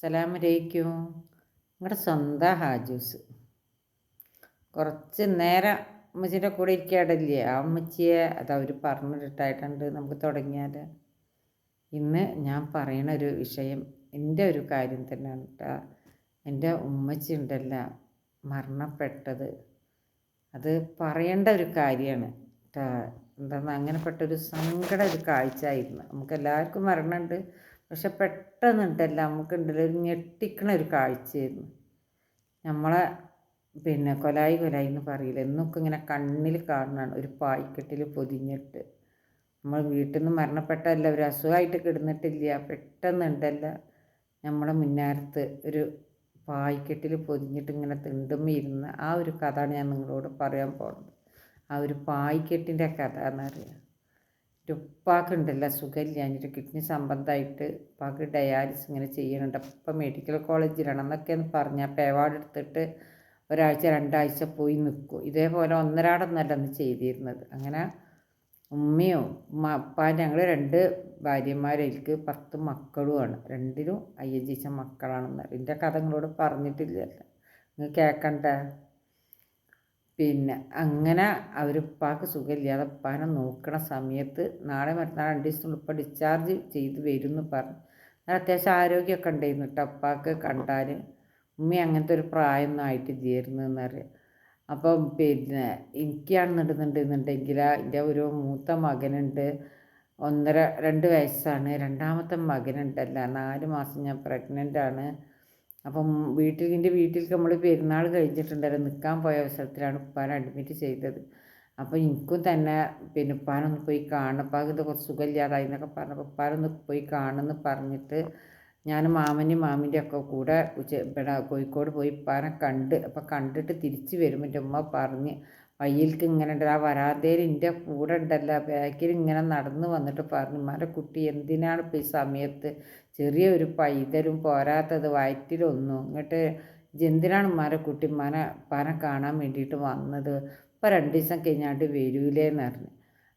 അസ്സലാമലൈക്കും. നിങ്ങളുടെ സ്വന്തം ഹാജൂസ്. കുറച്ച് നേരം അമ്മച്ചിന്റെ കൂടെ ഇരിക്കാടില്ലേ ആ അമ്മച്ചിയെ അത് അവർ പറഞ്ഞിട്ടായിട്ടുണ്ട് നമുക്ക് തുടങ്ങിയാൽ ഇന്ന് ഞാൻ പറയണ ഒരു വിഷയം എന്റെ ഒരു കാര്യം തന്നെയാണ് കേട്ടോ എന്റെ ഉമ്മച്ചി ഉണ്ടല്ല മരണപ്പെട്ടത്. അത് പറയേണ്ട ഒരു കാര്യമാണ് കേട്ടോ എന്താണെന്ന് അങ്ങനെപ്പെട്ടൊരു സങ്കട ഒരു കാഴ്ച ആയിരുന്നു. നമുക്ക് എല്ലാവർക്കും മരണമുണ്ട്. പക്ഷെ പെട്ടെന്നിട്ടല്ല നമുക്കുണ്ടല്ലോ ഒരു ഞെട്ടിക്കണ ഒരു കാഴ്ചയായിരുന്നു. നമ്മളെ പിന്നെ കൊലായി കൊലായി എന്ന് പറയില്ല എന്നൊക്കെ ഇങ്ങനെ കണ്ണിൽ കാണുന്നതാണ് ഒരു പായ്ക്കെട്ടിൽ പൊതിഞ്ഞിട്ട്. നമ്മൾ വീട്ടിൽ നിന്ന് മരണപ്പെട്ടല്ല ഒരു അസുഖമായിട്ട് കിടന്നിട്ടില്ല പെട്ടെന്നുണ്ടല്ല നമ്മളെ മുന്നാരത്ത് ഒരു പായ്ക്കെട്ടിൽ പൊതിഞ്ഞിട്ട് ഇങ്ങനെ തിണ്ടുമ്മ ഇരുന്ന ആ ഒരു കഥയാണ് ഞാൻ നിങ്ങളോട് പറയാൻ പോകുന്നത് ആ ഒരു പായ്ക്കെട്ടിന്റെ കഥ എന്നറിയാം. ഉപ്പാക്കുണ്ടല്ലോ സുഖമില്ലാഞ്ഞിട്ട് കിഡ്നി സംബന്ധമായിട്ട് ഉപ്പാക്ക് ഡയാലിസിസ് ഇങ്ങനെ ചെയ്യുന്നുണ്ട് അപ്പം മെഡിക്കൽ കോളേജിലാണ് എന്നൊക്കെ പറഞ്ഞാൽ പേവാട് എടുത്തിട്ട് ഒരാഴ്ച രണ്ടാഴ്ച പോയി നിൽക്കും ഇതേപോലെ ഒന്നരാടൊന്നല്ല അന്ന് ചെയ്തിരുന്നത്. അങ്ങനെ ഉമ്മയോ ഉമ്മ അപ്പ ഞങ്ങൾ രണ്ട് ഭാര്യമാരെനിക്ക് പത്ത് മക്കളുമാണ്. രണ്ടിലും അയ്യജീച്ച മക്കളാണെന്ന്. എന്റെ കഥ നിങ്ങളോട് പറഞ്ഞിട്ടില്ലല്ലോ. നിങ്ങൾ കേൾക്കണ്ട പിന്നെ അങ്ങനെ അവർ ഉപ്പാക്ക് സുഖമില്ലാതെ ഉപ്പാനെ നോക്കണ സമയത്ത് നാളെ മറ്റന്നാൾ രണ്ട് ദിവസം ഉപ്പ ഡിസ്ചാർജ് ചെയ്ത് വരും എന്ന് പറഞ്ഞു അത്യാവശ്യം ആരോഗ്യമൊക്കെ ഉണ്ടായിരുന്നു കേട്ടോ ഉപ്പാക്ക് കണ്ടാൽ ഉമ്മ അങ്ങനത്തെ ഒരു പ്രായമൊന്നും ആയിട്ടില്ലായിരുന്നു എന്നറിയാം. അപ്പം പിന്നെ എനിക്കാണെന്നുണ്ടെന്നുണ്ടെന്നുണ്ടെങ്കിൽ എന്റെ ഒരു മൂത്ത മകനുണ്ട്. ഒന്നര രണ്ട് വയസ്സാണ്. രണ്ടാമത്തെ മകനുണ്ടല്ല. നാല് മാസം ഞാൻ പ്രഗ്നന്റ് ആണ്. അപ്പം വീട്ടിൽ എന്റെ വീട്ടിലേക്ക് നമ്മൾ പെരുന്നാൾ കഴിഞ്ഞിട്ടുണ്ടായിരുന്നു. നിൽക്കാൻ പോയ അവസരത്തിലാണ് ഉപ്പാനെ അഡ്മിറ്റ് ചെയ്തത്. അപ്പോൾ എനിക്കും തന്നെ പിന്നെ ഉപ്പാനൊന്ന് പോയി കാണണം. ഉപ്പാക്ക് ഇത് കുറച്ച് സുഖമില്ലാതായി എന്നൊക്കെ പറഞ്ഞപ്പോൾ ഉപ്പാനൊന്ന് പോയി കാണുമെന്ന് പറഞ്ഞിട്ട് ഞാൻ മാമന്റെയും മാമിന്റെ ഒക്കെ കൂടെ ഇവിടെ കോഴിക്കോട് പോയി ഉപ്പാനെ കണ്ട് അപ്പോൾ കണ്ടിട്ട് തിരിച്ച് വരുമ്പോൾ എന്റെ ഉമ്മ പറഞ്ഞ് വയ്യിൽക്ക് ഇങ്ങനെ ഉണ്ട്. ആ വരാന്തയിൽ എന്റെ കൂടെ ഉണ്ടല്ലോ. ബാക്കിൽ ഇങ്ങനെ നടന്ന് വന്നിട്ട് പറഞ്ഞു മാരെ കുട്ടി എന്തിനാണ് ഇപ്പോൾ ഈ സമയത്ത് ചെറിയ ഒരു പൈതലും പോരാത്തത്? വയറ്റിലൊന്നും ഇങ്ങോട്ട് എന്തിനാണ് മാരെ കുട്ടി മന പന കാണാൻ വേണ്ടിയിട്ട് വന്നത്? ഇപ്പോൾ രണ്ട് ദിവസം കഴിഞ്ഞാണ്ട് വരൂലേന്ന് പറഞ്ഞു.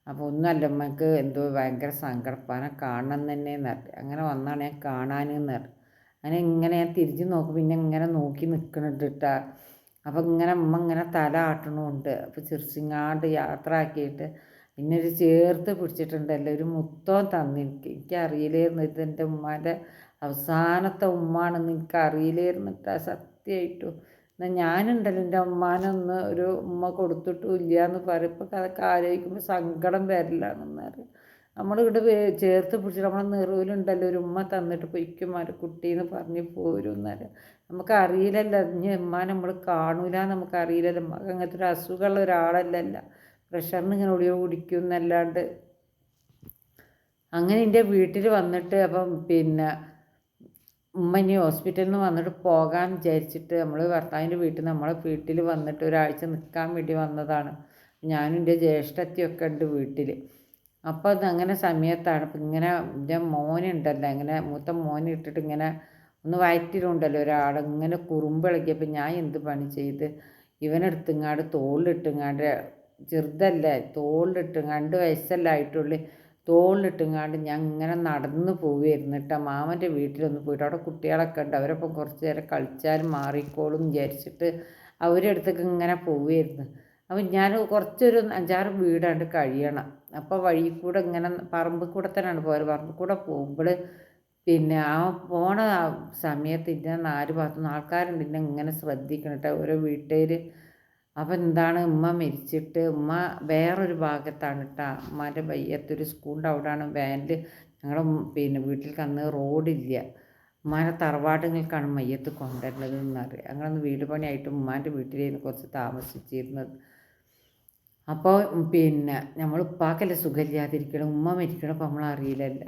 അപ്പോൾ ഒന്നുമല്ല അമ്മയ്ക്ക് എന്തോ ഭയങ്കര സങ്കടപ്പാനെ കാണണം തന്നെ പറഞ്ഞു. അങ്ങനെ വന്നാണ് ഞാൻ കാണാനെന്ന് പറഞ്ഞു. അങ്ങനെ ഇങ്ങനെ ഞാൻ തിരിഞ്ഞ് നോക്കും. പിന്നെ ഇങ്ങനെ നോക്കി നിൽക്കണുണ്ട് കേട്ടാ അപ്പം ഇങ്ങനെ ഉമ്മ ഇങ്ങനെ തല ആട്ടണമുണ്ട് അപ്പോൾ ചിരിച്ചിങ്ങാണ്ട് യാത്ര ആക്കിയിട്ട് പിന്നെ ഒരു ചേർത്ത് പിടിച്ചിട്ടുണ്ടല്ലോ ഒരു മുത്തം എനിക്ക് എനിക്കറിയില്ലായിരുന്നു. ഇത് എന്റെ ഉമ്മാന്റെ അവസാനത്തെ ഉമ്മാണെന്ന് എനിക്ക് അറിയില്ലായിരുന്നിട്ടാ സത്യമായിട്ടും. എന്നാൽ ഞാനുണ്ടല്ലോ എന്റെ ഉമ്മാനൊന്ന് ഒരു ഉമ്മ കൊടുത്തിട്ടും ഇല്ല എന്ന് പറയുമ്പോൾ അതൊക്കെ ആലോചിക്കുമ്പോൾ സങ്കടം വരില്ലാണെന്ന് അറിയാം നമ്മളിവിടെ ചേർത്ത് പിടിച്ചിട്ട് നമ്മളെ നെറുവിലുണ്ടല്ലോ ഒരു ഉമ്മ തന്നിട്ട് പൊയ്ക്കുമാർ കുട്ടീന്ന് പറഞ്ഞ് പോരും നമുക്ക് അറിയില്ലല്ലോ ഇനി ഉമ്മ നമ്മൾ കാണൂല നമുക്ക് അറിയില്ലല്ലോ നമുക്ക് അങ്ങനത്തെ ഒരു അസുഖമുള്ള ഒരാളല്ലല്ല. പ്രഷറിന് ഇങ്ങനെ ഒളിയോ കുടിക്കും എന്നല്ലാണ്ട്. അങ്ങനെ എന്റെ വീട്ടിൽ വന്നിട്ട് അപ്പം പിന്നെ ഉമ്മ ഇനി ഹോസ്പിറ്റലിൽ നിന്ന് വന്നിട്ട് പോകാൻ വിചാരിച്ചിട്ട് നമ്മൾ ഭർത്താവിന്റെ വീട്ടിൽ നമ്മളെ വീട്ടിൽ വന്നിട്ട് ഒരാഴ്ച നിൽക്കാൻ വേണ്ടി വന്നതാണ്. ഞാനും എന്റെ ജ്യേഷ്ഠത്തിയൊക്കെ ഉണ്ട് വീട്ടിൽ അപ്പോൾ അത് അങ്ങനെ സമയത്താണ്. അപ്പം ഇങ്ങനെ എന്റെ മോനുണ്ടല്ലോ ഇങ്ങനെ മൂത്ത മോനിട്ടിട്ട് ഇങ്ങനെ ഒന്ന് വയറ്റിലുണ്ടല്ലോ ഒരാൾ ഇങ്ങനെ കുറുമ്പിളക്കിയപ്പോൾ ഞാൻ എന്ത് പണി ചെയ്ത്? ഇവനെടുത്തിങ്ങാണ്ട് തോളിലിട്ടിങ്ങാണ്ട് ചെറുതല്ലേ തോളിലിട്ടുങ്ങാണ്ട് വയസ്സല്ല ആയിട്ടുള്ളൂ. തോളിലിട്ടുങ്ങാണ്ട് ഞാൻ ഇങ്ങനെ നടന്ന് പോവുമായിരുന്നു കേട്ടോ. മാമന്റെ വീട്ടിലൊന്ന് പോയിട്ട് അവിടെ കുട്ടികളൊക്കെ ഉണ്ട് അവരൊപ്പം കുറച്ച് നേരം കളിച്ചാലും മാറിക്കോളും വിചാരിച്ചിട്ട് അവരുടെ അടുത്തേക്ക് ഇങ്ങനെ പോവുമായിരുന്നു അപ്പം ഞാൻ കുറച്ചൊരു അഞ്ചാറ് വീടാണ്ട് കഴിയണം. അപ്പോൾ വഴി കൂടെ ഇങ്ങനെ പറമ്പ് കൂടെ തന്നെയാണ് പോയത്. പറമ്പ് കൂടെ പോകുമ്പോൾ പിന്നെ ആ പോണ സമയത്ത് ഇന്ന നാല് ഭാഗത്തുനിന്ന് ആൾക്കാരുണ്ട്. ഇന്നെ ഇങ്ങനെ ശ്രദ്ധിക്കണം കേട്ടോ ഓരോ വീട്ടുകാർ അപ്പം എന്താണ്? ഉമ്മ മരിച്ചിട്ട് ഉമ്മ വേറൊരു ഭാഗത്താണ് കേട്ടോ ഉമ്മാന്റെ വയ്യത്തൊരു സ്കൂളിന്റെ അവിടെയാണ് വാനിൽ ഞങ്ങളുടെ പിന്നെ വീട്ടിലേക്ക് അന്ന് റോഡില്ല. ഉമ്മാനെ തറവാടുകൾക്കാണ് മയ്യത്ത് കൊണ്ടുവരുന്നത് എന്നറിയാം ഞങ്ങളന്ന് വീട് പണിയായിട്ട് ഉമ്മാന്റെ വീട്ടിലായിരുന്നു കുറച്ച് താമസിച്ചിരുന്നത്. അപ്പോൾ പിന്നെ നമ്മൾ ഉപ്പാക്കല്ലേ സുഖമില്ലാതിരിക്കണം ഉമ്മ മരിക്കണം അപ്പോൾ നമ്മൾ അറിയില്ലല്ല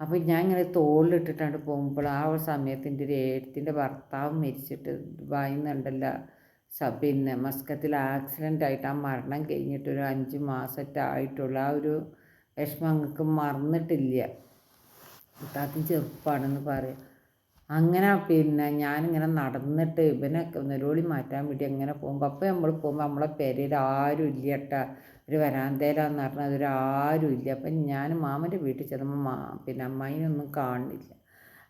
അപ്പോൾ ഞാൻ ഇങ്ങനെ തോളിലിട്ടിട്ടാണ് പോകുമ്പോൾ ആ ഒരു സമയത്ത് എന്റെ ഒരു ഏഴത്തിന്റെ ഭർത്താവ് മരിച്ചിട്ട് സ പിന്നെ മസ്കത്തിൽ ആക്സിഡന്റ് ആയിട്ട് ആ മരണം കഴിഞ്ഞിട്ട് ഒരു അഞ്ച് മാസത്തെ ആയിട്ടുള്ള. ആ ഒരു വിഷമം ഞങ്ങൾക്ക് മറന്നിട്ടില്ല. താത്തും ചെറുപ്പമാണെന്ന് പറയും. അങ്ങനെ പിന്നെ ഞാനിങ്ങനെ നടന്നിട്ട് ഇവനെ നെലോളി മാറ്റാൻ വേണ്ടി അങ്ങനെ പോകുമ്പോൾ അപ്പോൾ നമ്മൾ പോകുമ്പോൾ നമ്മളെ പെരയിൽ ആരും ഇല്ല കേട്ടാ ഒരു വരാന്തയിലാന്ന് പറഞ്ഞാൽ അതൊരു ആരും ഇല്ല. അപ്പം ഞാൻ മാമന്റെ വീട്ടിൽ ചെന്നപ്പോൾ മാ പിന്നെ അമ്മായിനൊന്നും കാണുന്നില്ല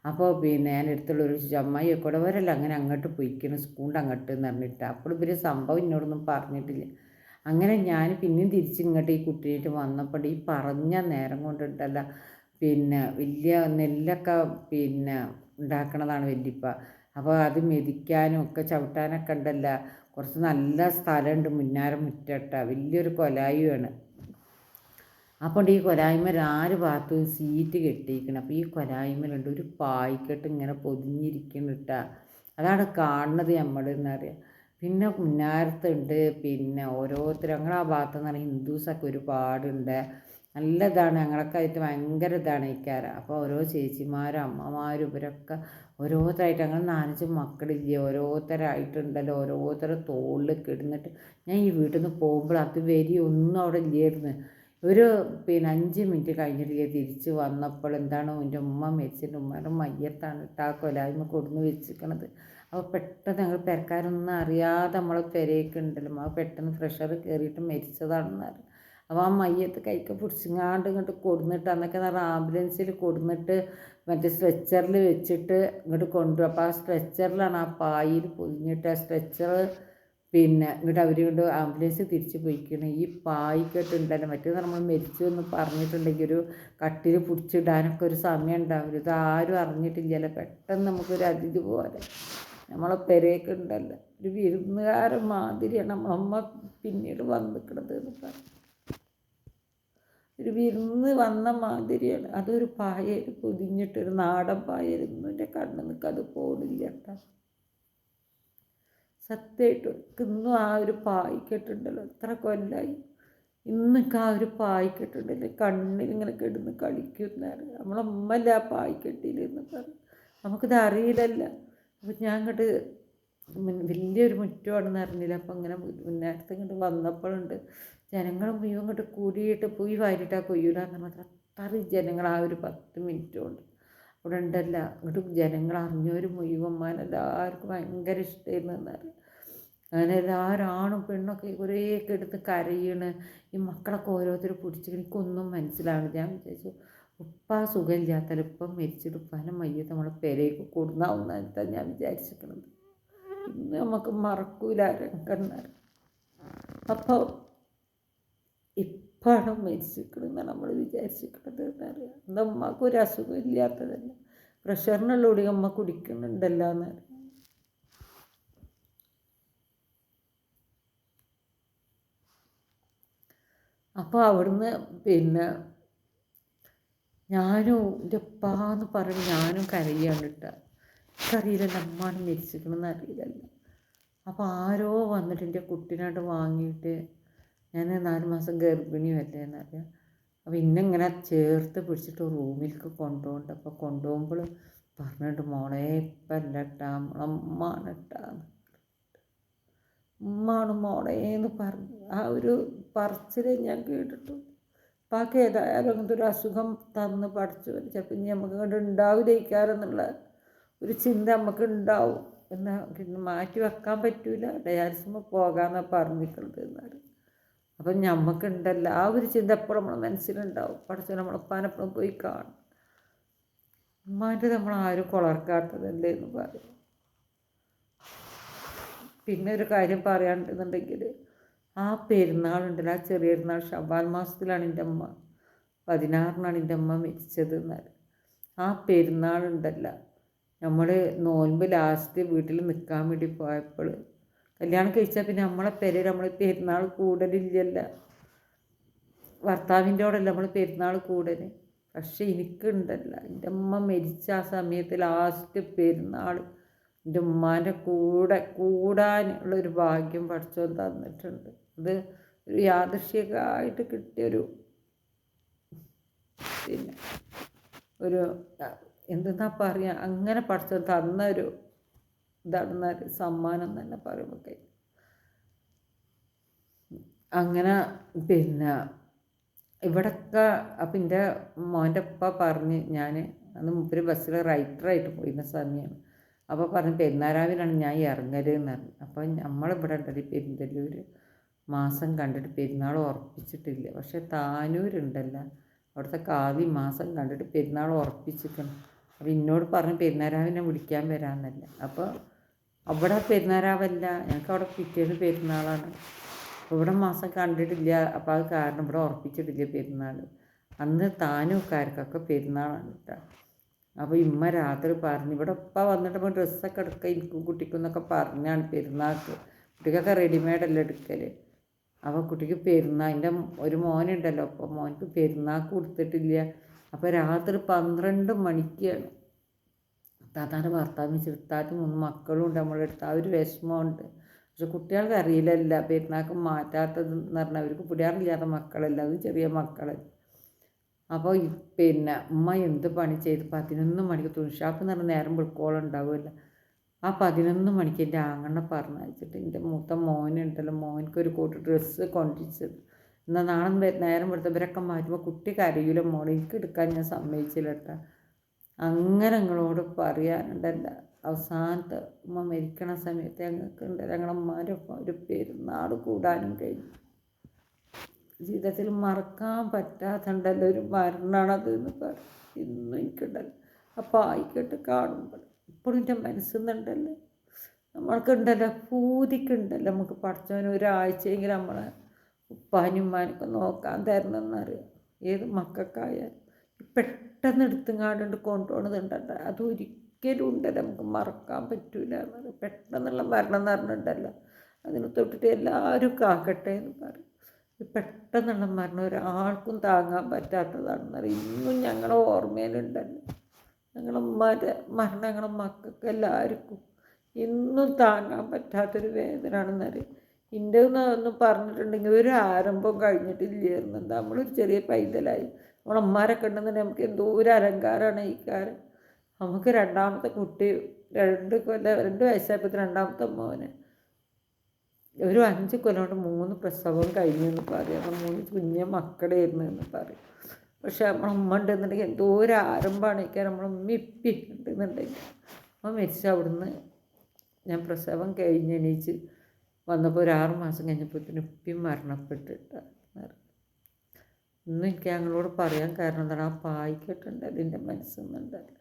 അപ്പോൾ പിന്നെ ഞാൻ അടുത്തുള്ള ഒരു ചമ്മായി കുടവരല്ല അങ്ങനെ അങ്ങോട്ട് പോയിക്കണം സ്കൂളിന്റെ അങ്ങോട്ട് എന്ന് പറഞ്ഞിട്ട്. അപ്പോൾ ഇവർ സംഭവം എന്നോടൊന്നും പറഞ്ഞിട്ടില്ല. അങ്ങനെ ഞാൻ പിന്നെയും തിരിച്ചിങ്ങോട്ട് ഈ കുട്ടിയായിട്ട് വന്നപ്പോൾ ഈ പറഞ്ഞ നേരം കൊണ്ടിട്ടല്ല പിന്നെ വലിയ നെല്ലൊക്കെ പിന്നെ ഉണ്ടാക്കണതാണ് വല്യപ്പ. അപ്പോൾ അത് മെതിക്കാനും ഒക്കെ ചവിട്ടാനൊക്കെ ഉണ്ടല്ല. കുറച്ച് നല്ല സ്ഥലമുണ്ട് മുന്നാരം മുറ്റട്ട. വലിയൊരു കൊലായുമാണ് അപ്പോൾ ഈ കൊലായ്മ ആര് ഭാഗത്ത് സീറ്റ് കെട്ടിയിരിക്കണം. അപ്പോൾ ഈ കൊലായ്മയിലുണ്ട് ഒരു പായ്ക്കെട്ട് ഇങ്ങനെ പൊതിഞ്ഞിരിക്കണിട്ട അതാണ് കാണുന്നത് നമ്മൾ എന്നറിയാം പിന്നെ മുന്നാരത്തുണ്ട്. പിന്നെ ഓരോരുത്തർ ഞങ്ങളെ ആ ഭാഗത്ത് നിന്ന് പറഞ്ഞാൽ ഹിന്ദുസൊക്കെ ഒരുപാടുണ്ട്. നല്ല ഇതാണ് ഞങ്ങളൊക്കെ ആയിട്ട് ഭയങ്കര ഇതാണ് ഇക്കാര അപ്പോൾ ഓരോ ചേച്ചിമാരും അമ്മമാരും ഇവരൊക്കെ ഓരോരുത്തരായിട്ട് ഞങ്ങൾ നാലഞ്ച് മക്കളില്ലേ ഓരോരുത്തരായിട്ടുണ്ടല്ലോ ഓരോരുത്തരെ തോളിൽ കിടന്നിട്ട് ഞാൻ ഈ വീട്ടിൽ നിന്ന് പോകുമ്പോൾ അത് വരി ഒന്നും അവിടെ ഇല്ലായിരുന്നു. ഒരു പിന്നെ അഞ്ച് മിനിറ്റ് കഴിഞ്ഞിട്ടില്ല തിരിച്ച് വന്നപ്പോൾ എന്താണ് എന്റെ ഉമ്മ മരിച്ചിട്ട് ഉമ്മയുടെ മയ്യത്താണ് ഇട്ട് കൊലായ്മ കൊടുന്ന് വെച്ചിരിക്കണത്. അപ്പോൾ പെട്ടെന്ന് ഞങ്ങൾ പെരക്കാരൊന്നും അറിയാതെ നമ്മളെ പെരയൊക്കെ ഉണ്ടല്ലോ. ആ പെട്ടെന്ന് പ്രഷർ കയറിയിട്ട് മരിച്ചതാണെന്ന് അപ്പോൾ ആ മയ്യത്ത് കൈക്ക് പിടിച്ചിങ്ങാണ്ട് ഇങ്ങോട്ട് കൊടുന്നിട്ട് അന്നൊക്കെ പറഞ്ഞാൽ ആംബുലൻസിൽ കൊടുന്നിട്ട് മറ്റേ സ്ട്രെച്ചറിൽ വെച്ചിട്ട് ഇങ്ങോട്ട് കൊണ്ടു അപ്പോൾ ആ സ്ട്രെച്ചറിലാണ് ആ പായിൽ പൊതിഞ്ഞിട്ട് ആ സ്ട്രെച്ചർ പിന്നെ ഇങ്ങോട്ട് അവർ കൊണ്ട് ആംബുലൻസ് തിരിച്ച് പോയിക്കണം. ഈ പായിക്കെട്ടുണ്ടല്ലോ മറ്റേ നമ്മൾ മരിച്ചു എന്ന് പറഞ്ഞിട്ടുണ്ടെങ്കിൽ ഒരു കട്ടിൽ പിടിച്ചിടാനൊക്കെ ഒരു സമയം ഉണ്ടാവില്ല. ഇത് ആരും അറിഞ്ഞിട്ടില്ലല്ലോ പെട്ടെന്ന് നമുക്കൊരു അതിഥി പോലെ. നമ്മളെ പെരയൊക്കെ ഉണ്ടല്ലോ ഒരു വിരുന്നുകാരൻ മാതിരിയാണ് നമ്മളമ്മ പിന്നീട് വന്നിക്കണത് എന്ന് പറഞ്ഞു. ഒരു വിരുന്ന് വന്ന മാതിരിയാണ്. അതൊരു പായയിൽ പൊതിഞ്ഞിട്ടൊരു നാടൻ പായായിരുന്നു എന്റെ നിൽക്കുക നിൽക്കത് പോണില്ല കേട്ടോ. സത്യമായിട്ട് ഇന്നും ആ ഒരു പായ്ക്കെട്ടുണ്ടല്ലോ എത്ര കൊല്ലായി. ഇന്നൊക്കെ ആ ഒരു പായ്ക്കെട്ടുണ്ടല്ലോ കണ്ണിൽ ഇങ്ങനെ കിടന്ന് കളിക്കുന്നതാണ് നമ്മളമ്മല്ല ആ പായ്ക്കെട്ടിയിലെന്ന് പറഞ്ഞു നമുക്കിത് അറിയില്ലല്ല. അപ്പം ഞാൻ അങ്ങോട്ട് വലിയൊരു മുറ്റമാണെന്ന് അറിഞ്ഞില്ല. അപ്പം അങ്ങനെ മുന്നേരത്ത് ഇങ്ങോട്ട് വന്നപ്പോഴുണ്ട്. ജനങ്ങൾ മുഴുവൻ ഇങ്ങോട്ട് കൂടിയിട്ട് പോയി വാരിട്ടാ കൊയ്യൂലെന്ന് പറഞ്ഞാൽ അത്ര ജനങ്ങൾ ആ ഒരു പത്ത് മിനിറ്റ് കൊണ്ട്. അവിടെ ഉണ്ടല്ല ഇങ്ങോട്ട് ജനങ്ങൾ അറിഞ്ഞവർ മുഴുവന്മാരെല്ലാവർക്കും ഭയങ്കര ഇഷ്ടമായിരുന്നു എന്നറിയാം അങ്ങനെ എല്ലാവരും ആണും പെണ്ണൊക്കെ കുറേ എടുത്ത് കരയണ്. ഈ മക്കളൊക്കെ ഓരോരുത്തർ പിടിച്ച് എനിക്കൊന്നും മനസ്സിലാവില്ല ഞാൻ വിചാരിച്ചു ഉപ്പ സുഖമില്ലാത്തല്ല ഇപ്പം മരിച്ചിട്ട് ഉപ്പാനെ മയ്യത്ത് നമ്മളെ പെരയൊക്കെ കൊടുന്നാവുന്നതാണ് ഞാൻ വിചാരിച്ചിരിക്കുന്നത് ഇന്ന് നമുക്ക് മറക്കൂല അപ്പോൾ ഇപ്പോഴാണ് മരിച്ചിരിക്കണമെന്നാണ് നമ്മൾ വിചാരിച്ചിരിക്കുന്നത് എന്നറിയാം. എന്താ അമ്മയ്ക്ക് ഒരു അസുഖം ഇല്ലാത്തതല്ല? പ്രഷറിനുള്ള ഗുളിക അമ്മ കുടിക്കുന്നുണ്ടല്ലോ എന്നറിയാം. അപ്പോൾ അവിടുന്ന് പിന്നെ ഞാനും എന്റെ ഉപ്പാന്ന് പറഞ്ഞ് ഞാനും കരയാണ് കേട്ടോ. എനിക്കറിയില്ലല്ലോ അമ്മാണ് മരിച്ചിരിക്കണമെന്ന് അറിയില്ലല്ലോ. അപ്പോൾ ആരോ വന്നിട്ട് എന്റെ കുട്ടീനായിട്ട് വാങ്ങിയിട്ട് ഞാൻ നാല് മാസം ഗർഭിണി വല്ലേ എന്നറിയാം അപ്പോൾ ഇന്നെങ്ങനെ ചേർത്ത് പിടിച്ചിട്ട് റൂമിലേക്ക് കൊണ്ടുപോകണ്ട അപ്പോൾ കൊണ്ടുപോകുമ്പോൾ പറഞ്ഞിട്ട് മോളെ ഇപ്പം അല്ല ഇട്ടാ നമ്മളമ്മാണ് ഇട്ടാന്ന് ഉമ്മാണ് മോളെ എന്ന് പറഞ്ഞു ആ ഒരു പറച്ചിലേ ഞാൻ കേട്ടിട്ടു. പാക്ക് ഏതായാലും അങ്ങനത്തെ ഒരു അസുഖം തന്ന് പഠിച്ചു. ചിലപ്പോൾ ഇനി നമുക്ക് ഇങ്ങോട്ട് ഉണ്ടാവില്ലേക്കാരെന്നുള്ള ഒരു ചിന്ത നമുക്ക് ഉണ്ടാവും എന്നാൽ മാറ്റി വെക്കാൻ പറ്റൂല. ഡയാലിസിമ പോകാമെന്നാണ് പറഞ്ഞിട്ടുള്ളത് എന്നാണ് അപ്പം ഞമ്മക്കുണ്ടല്ലോ ആ ഒരു ചിന്ത എപ്പോഴും നമ്മളെ മനസ്സിലുണ്ടാവും. പഠിച്ചു നമ്മളപ്പാനെപ്പോഴും പോയി കാണും. ഉമ്മാന്റെ നമ്മൾ ആരും കൊളർക്കാത്തതല്ലേ എന്ന് പറയും. പിന്നെ ഒരു കാര്യം പറയാണ്ടെന്നുണ്ടെങ്കിൽ ആ പെരുന്നാളുണ്ടല്ലോ ആ ചെറിയ പെരുന്നാൾ ഷബാൽ മാസത്തിലാണ് എന്റെ അമ്മ പതിനാറിനാണ് എന്റെ അമ്മ മരിച്ചത് എന്നാൽ ആ പെരുന്നാളുണ്ടല്ല നമ്മൾ നോൻപ് ലാസ്റ്റ് വീട്ടിൽ നിൽക്കാൻ വേണ്ടി പോയപ്പോൾ കല്യാണം കഴിച്ചാൽ പിന്നെ നമ്മളെ പെരയിൽ നമ്മൾ പെരുന്നാൾ കൂടലില്ലല്ല. ഭർത്താവിന്റെ കൂടെ നമ്മൾ പെരുന്നാൾ കൂടൽ പക്ഷെ എനിക്കുണ്ടല്ല. എന്റെ അമ്മ മരിച്ച ആ സമയത്ത് ലാസ്റ്റ് പെരുന്നാൾ എന്റെ ഉമ്മാന്റെ കൂടെ കൂടാനുള്ളൊരു ഭാഗ്യം പഠിച്ചോൻ തന്നിട്ടുണ്ട്. അത് ഒരു യാദൃശികമായിട്ട് കിട്ടിയൊരു പിന്നെ ഒരു എന്തെന്നാ പറയുക അങ്ങനെ പഠിച്ച തന്നൊരു ഇതാണെന്ന സമ്മാനം തന്നെ പറയുമ്പോൾ അങ്ങനെ പിന്നെ ഇവിടൊക്കെ അപ്പം എന്റെ മോന്റെ ഉപ്പ പറഞ്ഞ് ഞാൻ അന്ന് മുപ്പര് ബസ്സിൽ റൈറ്ററായിട്ട് പോയിരുന്ന സമയമാണ് അപ്പോൾ പറഞ്ഞ് പെരുന്നാരാവിലാണ് ഞാൻ ഇറങ്ങൽ എന്ന് പറഞ്ഞു അപ്പോൾ നമ്മളിവിടെ ഉണ്ടല്ലോ പെരുന്തല്ലൂർ മാസം കണ്ടിട്ട് പെരുന്നാൾ ഉറപ്പിച്ചിട്ടില്ല. പക്ഷേ താനൂരുണ്ടല്ലോ. അവിടുത്തെ കാവി മാസം കണ്ടിട്ട് പെരുന്നാൾ ഉറപ്പിച്ചിരിക്കണം. അപ്പോൾ ഇന്നോട് പറഞ്ഞു പെരുന്നാരാവിനെ വിളിക്കാൻ വരാമെന്നല്ല അപ്പോൾ അവിടെ പെരുന്നാരാവല്ല. ഞങ്ങൾക്ക് അവിടെ പിറ്റേന്ന് പെരുന്നാളാണ്. ഇവിടെ മാസം കണ്ടിട്ടില്ല. അപ്പോൾ അത് കാരണം ഇവിടെ ഉറപ്പിച്ചിട്ടില്ല പെരുന്നാൾ അന്ന് താനൂക്കാർക്കൊക്കെ പെരുന്നാളാണ് കേട്ടോ അപ്പോൾ ഇമ്മ രാത്രി പറഞ്ഞു ഇവിടെ ഇപ്പം വന്നിട്ട് ഇപ്പോൾ ഡ്രസ്സൊക്കെ എടുക്കുക എനിക്കും കുട്ടിക്കും എന്നൊക്കെ പറഞ്ഞാണ് പെരുന്നാൾക്ക്. കുട്ടിക്കൊക്കെ റെഡിമെയ്ഡല്ലേ എടുക്കൽ അപ്പോൾ കുട്ടിക്ക് പെരുന്നാൾ എന്റെ ഒരു മോനുണ്ടല്ലോ. അപ്പോൾ മോനക്ക് പെരുന്നാൾക്ക് കൊടുത്തിട്ടില്ല. അപ്പോൾ രാത്രി പന്ത്രണ്ട് മണിക്കാണ്. താത്താന്റെ ഭർത്താവിന് ചെറുത്താറ്റ് മൂന്ന് മക്കളും ഉണ്ട് നമ്മളെ അടുത്ത്. ആ ഒരു വിഷമമുണ്ട്. പക്ഷെ കുട്ടികൾക്ക് അറിയില്ലല്ല. പെരുന്നാൾക്ക് മാറ്റാത്തത് എന്ന് പറഞ്ഞാൽ അവർക്ക് പിടിയാറില്ലാത്ത മക്കളല്ല. അത് ചെറിയ മക്കളെ. അപ്പോൾ പിന്നെ ഉമ്മ എന്ത് പണി ചെയ്ത് പതിനൊന്ന് മണിക്ക് തുണിഷാപ്പ് എന്ന് പറഞ്ഞാൽ നേരം വിളിക്കോളം ഉണ്ടാവില്ല ആ പതിനൊന്ന് മണിക്ക് എന്റെ ആങ്ങണ്ണ പറഞ്ഞയച്ചിട്ട് എന്റെ മൂത്ത മോനുണ്ടല്ലോ. മോനക്കൊരു കൂട്ട് ഡ്രസ്സ് കൊണ്ടിച്ചത് എന്നാൽ നാളെ നേരം വെളുത്തവരൊക്കെ മാറ്റുമ്പോൾ കുട്ടി കരയൂല മോളെ. എനിക്ക് എടുക്കാൻ ഞാൻ സമ്മതിച്ചില്ല കേട്ടോ അങ്ങനെ നിങ്ങളോട് എന്റെ അവസാനത്തെ ഉമ്മ മരിക്കണ സമയത്ത് ഞങ്ങൾക്ക് ഉണ്ട് ഞങ്ങളമ്മമാരൊപ്പം ഒരു പെരുന്നാൾ കൂടാനും കഴിഞ്ഞു. ജീവിതത്തിൽ മറക്കാൻ പറ്റാത്തണ്ടല്ലോ ഒരു മരണമാണത് എന്ന് പറയും ഇന്നും എനിക്കുണ്ടല്ലോ. അപ്പോൾ ആയിക്കോട്ടെ കാണുമ്പോൾ. ഇപ്പോഴും എന്റെ മനസ്സിന്നുണ്ടല്ലോ. നമ്മൾക്കുണ്ടല്ലോ. പൂതിക്കുണ്ടല്ലോ. നമുക്ക് പഠിച്ചവന് ഒരാഴ്ചയെങ്കിലും നമ്മളെ ഉപ്പാനും ഉമ്മാനൊക്കെ നോക്കാൻ തരണമെന്നറിയാം ഏത് മക്കൾക്കായാലും. പെട്ടെന്ന് എടുത്തുങ്ങാണ്ട് കൊണ്ടുപോകണതുണ്ടല്ലോ അതൊരിക്കലും ഉണ്ടല്ലോ നമുക്ക് മറക്കാൻ പറ്റൂല എന്നത് പെട്ടെന്നുള്ള മരണം എന്ന് പറഞ്ഞിട്ടുണ്ടല്ലോ. അതിനെ തൊട്ടിട്ട് എല്ലാവരും കാക്കട്ടെ എന്ന് പറയും. പെട്ടെന്നുള്ള മരണം ഒരാൾക്കും താങ്ങാൻ പറ്റാത്തതാണെന്ന് പറയും ഇന്നും ഞങ്ങളെ ഓർമ്മയിലുണ്ടല്ലോ. ഞങ്ങളമ്മമാരെ മരണം ഞങ്ങളെ മക്കൾക്ക് എല്ലാവർക്കും ഇന്നും താങ്ങാൻ പറ്റാത്തൊരു വേദനയാണെന്നറിയാം. എന്റെ ഒന്ന് പറഞ്ഞിട്ടുണ്ടെങ്കിൽ ഒരു ആരംഭം കഴിഞ്ഞിട്ടില്ലായിരുന്നു. നമ്മളൊരു ചെറിയ പൈതലായി. നമ്മളമ്മമാരൊക്കെ ഉണ്ടെന്നുണ്ടെങ്കിൽ നമുക്ക് എന്തോ ഒരു അലങ്കാരമാണ് ഈ കാര്യം. നമുക്ക് രണ്ടാമത്തെ കുട്ടി രണ്ട് കൊല്ലം രണ്ട് വയസ്സായപ്പോൾ രണ്ടാമത്തെ മോനെ. ഒരു അഞ്ച് കൊല്ലം കൊണ്ട് മൂന്ന് പ്രസവം കഴിഞ്ഞു എന്ന് പറയും. മൂന്ന് കുഞ്ഞ മക്കളായിരുന്നു എന്ന് പറയും. പക്ഷെ നമ്മളമ്മ ഉണ്ടെന്നുണ്ടെങ്കിൽ എന്തോ ഒരു ആരംഭമാണ് ഈ കാര്യം. നമ്മളമ്മ ഇപ്പി ഉണ്ടെന്നുണ്ടെങ്കിൽ. അമ്മ മരിച്ച അവിടുന്ന് ഞാൻ പ്രസവം കഴിഞ്ഞെണീച്ച് വന്നപ്പോൾ ഒരു ആറ് മാസം കഴിഞ്ഞപ്പോഴത്തേനും ഉപ്പി മരണപ്പെട്ടിട്ട്. ഇന്ന് എനിക്ക് ഞങ്ങളോട് പറയാൻ കാരണം എന്താണ്? ആ പായ്ക്കെട്ടുണ്ടല്ലോ എന്റെ മനസ്സെന്നുണ്ടല്ലോ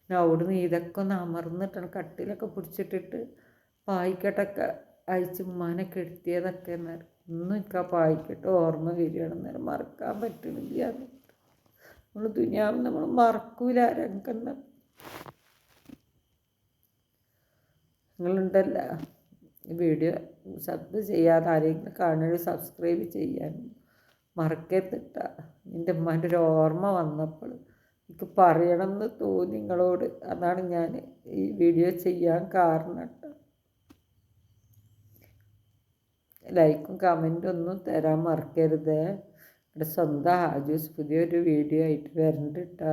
പിന്നെ അവിടുന്ന് ഇതൊക്കെ ഒന്ന് അമർന്നിട്ടാണ് കട്ടിലൊക്കെ പിടിച്ചിട്ടിട്ട് പായ്ക്കെട്ടൊക്കെ അയച്ച് ഉമ്മാനൊക്കെ എടുത്തിയതൊക്കെ എന്നേരം ഇന്നും എനിക്ക് ആ പായ്ക്കെട്ട് ഓർമ്മ വരികയാണെന്നേരം മറക്കാൻ പറ്റണില്ല നമ്മൾ ദുനിയാവ് നമ്മൾ മറക്കൂല രംഗം നിങ്ങളുണ്ടല്ലോ. ഈ വീഡിയോ സബ് ചെയ്യാതെ ആരെങ്കിലും കാണുക സബ്സ്ക്രൈബ് ചെയ്യാനും മറക്കരുതിട്ട എന്റെ ഉമ്മാന്റെ ഒരു ഓർമ്മ വന്നപ്പോൾ എനിക്ക് പറയണം എന്ന് തോന്നി നിങ്ങളോട്. അതാണ് ഞാൻ ഈ വീഡിയോ ചെയ്യാൻ കാരണം ലൈക്കും കമന്റും ഒന്നും തരാൻ മറക്കരുത്. എന്റെ സ്വന്തം ഹാജൂസ് പുതിയൊരു വീഡിയോ ആയിട്ട് വരണ്ടിട്ടാ